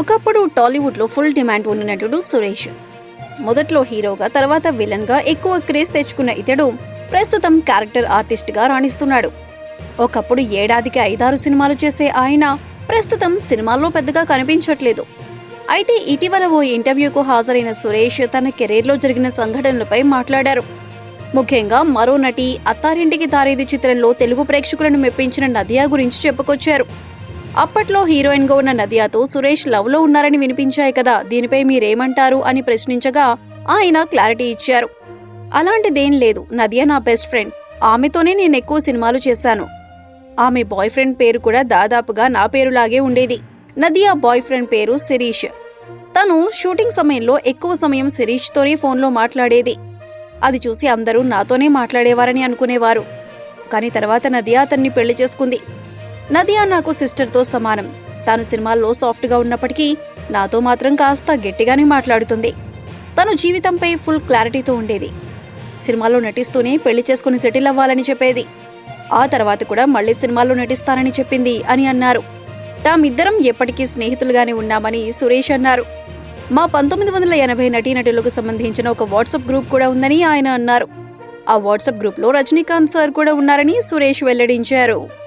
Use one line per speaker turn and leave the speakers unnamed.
ఒకప్పుడు టాలీవుడ్లో full demand ఉన్న నటుడు సురేష్. మొదట్లో హీరోగా తర్వాత విలన్గా ఎక్కువ క్రేజ్ తెచ్చుకున్న ఇతడు ప్రస్తుతం క్యారెక్టర్ ఆర్టిస్ట్గా రాణిస్తున్నాడు. ఒకప్పుడు ఏడాదికి ఐదారు సినిమాలు చేసే ఆయన ప్రస్తుతం సినిమాల్లో పెద్దగా కనిపించట్లేదు. అయితే ఇటీవల ఓ ఇంటర్వ్యూకు హాజరైన సురేష్ తన కెరీర్లో జరిగిన సంఘటనలపై మాట్లాడారు. ముఖ్యంగా మరో నటి అత్తారింటికి తారేది చిత్రంలో తెలుగు ప్రేక్షకులను మెప్పించిన నదియా గురించి చెప్పుకొచ్చారు. అప్పట్లో హీరోయిన్గా ఉన్న నదియాతో సురేష్ లవ్లో ఉన్నారని వినిపించాయి కదా దీనిపై మీరేమంటారు అని ప్రశ్నించగా ఆయన క్లారిటీ ఇచ్చారు. అలాంటిదేం లేదు నదియా నా బెస్ట్ ఫ్రెండ్ ఆమెతోనే నేను ఎక్కువ సినిమాలు చేశాను. ఆమె బాయ్ ఫ్రెండ్ పేరు కూడా దాదాపుగా నా పేరులాగే ఉండేది. నదియా బాయ్ ఫ్రెండ్ పేరు శిరీష్. తను షూటింగ్ సమయంలో ఎక్కువ సమయం శిరీష్తోనే ఫోన్లో మాట్లాడేది. అది చూసి అందరూ నాతోనే మాట్లాడేవారని అనుకునేవారు. కానీ తర్వాత నదియా అతన్ని పెళ్ళి చేసుకుంది. నదియా నాకు సిస్టర్తో సమానం. తాను సినిమాల్లో సాఫ్ట్గా ఉన్నప్పటికీ నాతో మాత్రం కాస్త గట్టిగానే మాట్లాడుతుంది. తను జీవితంపై ఫుల్ క్లారిటీతో ఉండేది. సినిమాలో నటిస్తూనే పెళ్ళి చేసుకుని సెటిల్ అవ్వాలని చెప్పేది. ఆ తర్వాత కూడా మళ్ళీ సినిమాల్లో నటిస్తానని చెప్పింది అని అన్నారు. తామిద్దరం ఎప్పటికీ స్నేహితులుగానే ఉన్నామని సురేష్ అన్నారు. మా పంతొమ్మిది వందల ఎనభై నటీనటులకు సంబంధించిన ఒక వాట్సాప్ గ్రూప్ కూడా ఉందని ఆయన అన్నారు. ఆ వాట్సాప్ గ్రూప్లో రజనీకాంత్ సార్ కూడా ఉన్నారని సురేష్ వెల్లడించారు.